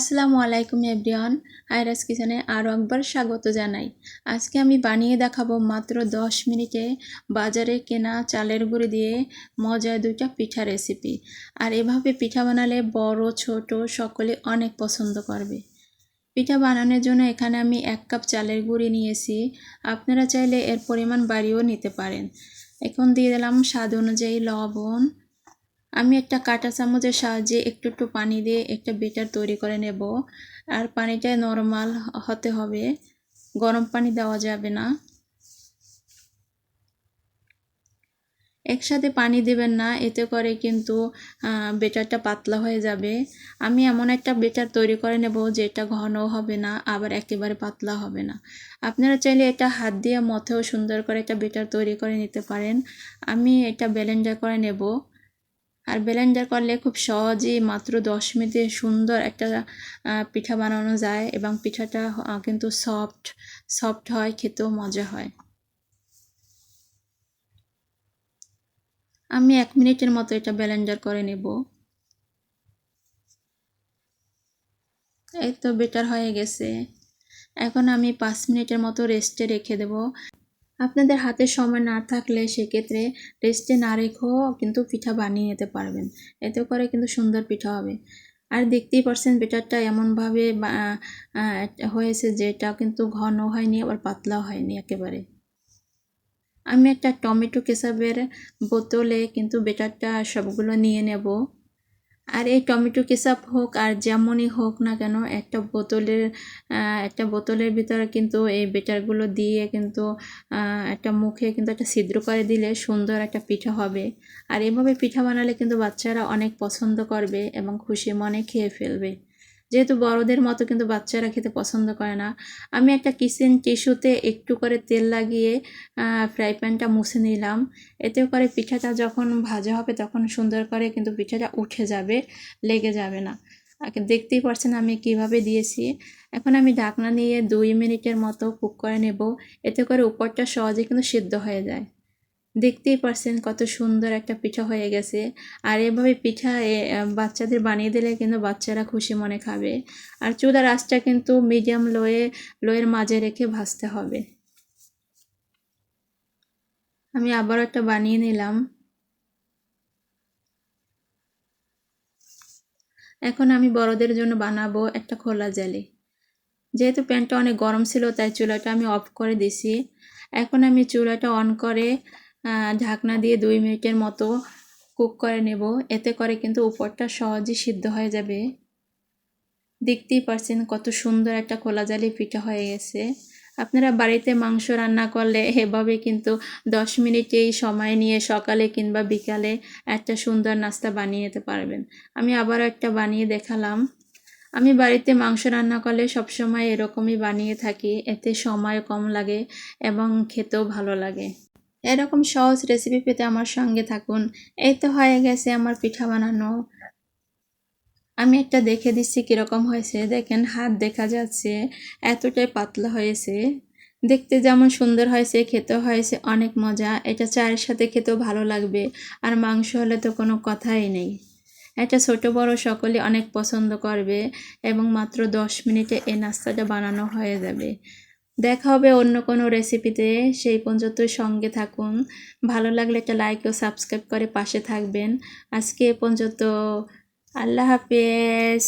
আসসালামু আলাইকুম এভরিওয়ান আইরাস কিচেনে আরও একবার স্বাগত জানাই। আজকে আমি বানিয়ে দেখাবো মাত্র 10 মিনিটে বাজারে কেনা চালের গুঁড়ি দিয়ে মজার দুইটা পিঠা রেসিপি। আর এভাবে পিঠা বানালে বড়, ছোট সকলে অনেক পছন্দ করবে। পিঠা বানানোর জন্য এখানে আমি এক কাপ চালের গুঁড়ি নিয়েছি। আপনারা চাইলে এর পরিমাণ বাড়িয়েও নিতে পারেন। এখন দিয়ে দিলাম স্বাদ অনুযায়ী লবণ আমি একটা কাঁটা চামচের সাহায্যে একটু একটু পানি দিয়ে একটা বেটার তৈরি করে নেব। আর পানিটা নর্মাল হতে হবে। গরম পানি দেওয়া যাবে না। একসাথে পানি দেবেন না, এতে করে কিন্তু বেটারটা পাতলা হয়ে যাবে। আমি এমন একটা বেটার তৈরি করে নেব যেটা ঘন হবে না, আবার একেবারে পাতলা হবে না। আপনারা চাইলে এটা হাত দিয়ে মথেও সুন্দর করে একটা বেটার তৈরি করে নিতে পারেন। আমি এটা ব্যালেন্ডার করে নেব। আর ব্লেন্ডার করলে খুব সহজেই মাত্র দশ মিনিটে সুন্দর একটা পিঠা বানানো যায় এবং পিঠাটা কিন্তু সফট সফট হয়, খেতেও মজা হয়। আমি এক মিনিটের মতো এটা ব্লেন্ডার করে নেব। এই তো বেটার হয়ে গেছে। এখন আমি পাঁচ মিনিটের মতো রেস্টে রেখে দেব। আপনাদের হাতে সময় না থাকলে সেক্ষেত্রে রেস্টে না রেখেও কিন্তু পিঠা বানিয়ে নিতে পারবেন। এতে করে কিন্তু সুন্দর পিঠা হবে। আর দেখতেই পারছেন বেটারটা এমনভাবে হয়েছে যেটা কিন্তু ঘন হয়নি, আবার পাতলাও হয়নি একেবারে। আমি একটা টমেটো কেসাবের বোতলে কিন্তু বেটারটা সবগুলো নিয়ে নেব। আর এই টমেটো কেচাপ হোক আর যেমনই হোক না কেন, একটা বোতলের একটা বোতলের ভিতরে কিন্তু এই বেটারগুলো দিয়ে কিন্তু একটা মুখে কিন্তু একটা ছিদ্র করে দিলে সুন্দর একটা পিঠা হবে। আর এভাবে পিঠা বানালে কিন্তু বাচ্চারা অনেক পছন্দ করবে এবং খুশি মনে খেয়ে ফেলবে। যেহেতু বড়দের মতো কিন্তু বাচ্চারা খেতে পছন্দ করে না, আমি একটা কিচেন টিস্যুতে একটু করে তেল লাগিয়ে ফ্রাই প্যানটা মুছে নিলাম। এতে করে পিঠাটা যখন ভাজা হবে তখন সুন্দর করে কিন্তু পিঠাটা উঠে যাবে, লেগে যাবে না। দেখতেই পারছেন আমি কীভাবে দিয়েছি। এখন আমি ঢাকনা নিয়ে দুই মিনিটের মতো কুক করে নেব। এতে করে উপরটা সহজে কিন্তু সিদ্ধ হয়ে যায়। দেখতেই পারছেন কত সুন্দর একটা পিঠা হয়ে গেছে। আর এভাবে পিঠা বাচ্চাদের বানিয়ে দিলে কিন্তু বাচ্চারা খুশি মনে খাবে। আর চুলার আঁচটা কিন্তু মিডিয়াম লোয়ে লোয়ের মাঝে রেখে ভাজতে হবে। আমি আবার একটা বানিয়ে নিলাম। এখন আমি বড়দের জন্য বানাবো একটা খোলা জালি। যেহেতু প্যান্টটা অনেক গরম ছিল, তাই চুলাটা আমি অফ করে দিছি। এখন আমি চুলাটা অন করে ঢাকনা দিয়ে দুই মিনিটের মতো কুক করে নেব। এতে করে কিন্তু উপরটা সহজেই সিদ্ধ হয়ে যাবে। দেখতেই পারছেন কত সুন্দর একটা খোলা জালি পিঠা হয়ে গেছে। আপনারা বাড়িতে মাংস রান্না করলে এভাবে কিন্তু দশ মিনিটেই সময় নিয়ে সকালে কিংবা বিকালে একটা সুন্দর নাস্তা বানিয়ে নিতে পারবেন। আমি আবার একটা বানিয়ে দেখালাম। আমি বাড়িতে মাংস রান্না করলে সবসময় এরকমই বানিয়ে থাকি। এতে সময় কম লাগে এবং খেতেও ভালো লাগে। এরকম সহজ রেসিপি পেতে আমার সঙ্গে থাকুন। এই তো হয়ে গেছে আমার পিঠা বানানো। আমি একটা দেখে দিচ্ছি কীরকম হয়েছে। দেখেন, হাত দেখা যাচ্ছে, এতটাই পাতলা হয়েছে। দেখতে যেমন সুন্দর হয়েছে খেতে হয়েছে, অনেক মজা। এটা চায়ের সাথে খেতেও ভালো লাগবে। আর মাংস হলে তো কোনো কথাই নেই। এটা ছোট, বড় সকলে অনেক পছন্দ করবে এবং মাত্র দশ মিনিটে এই নাস্তাটা বানানো হয়ে যাবে। দেখা হবে অন্য কোনো রেসিপিতে সেই পর্যন্ত সঙ্গে থাকুন। ভালো লাগলে একটা লাইক ও সাবস্ক্রাইব করে পাশে থাকবেন। আজকে এ পর্যন্ত। আল্লাহ হাফেজ।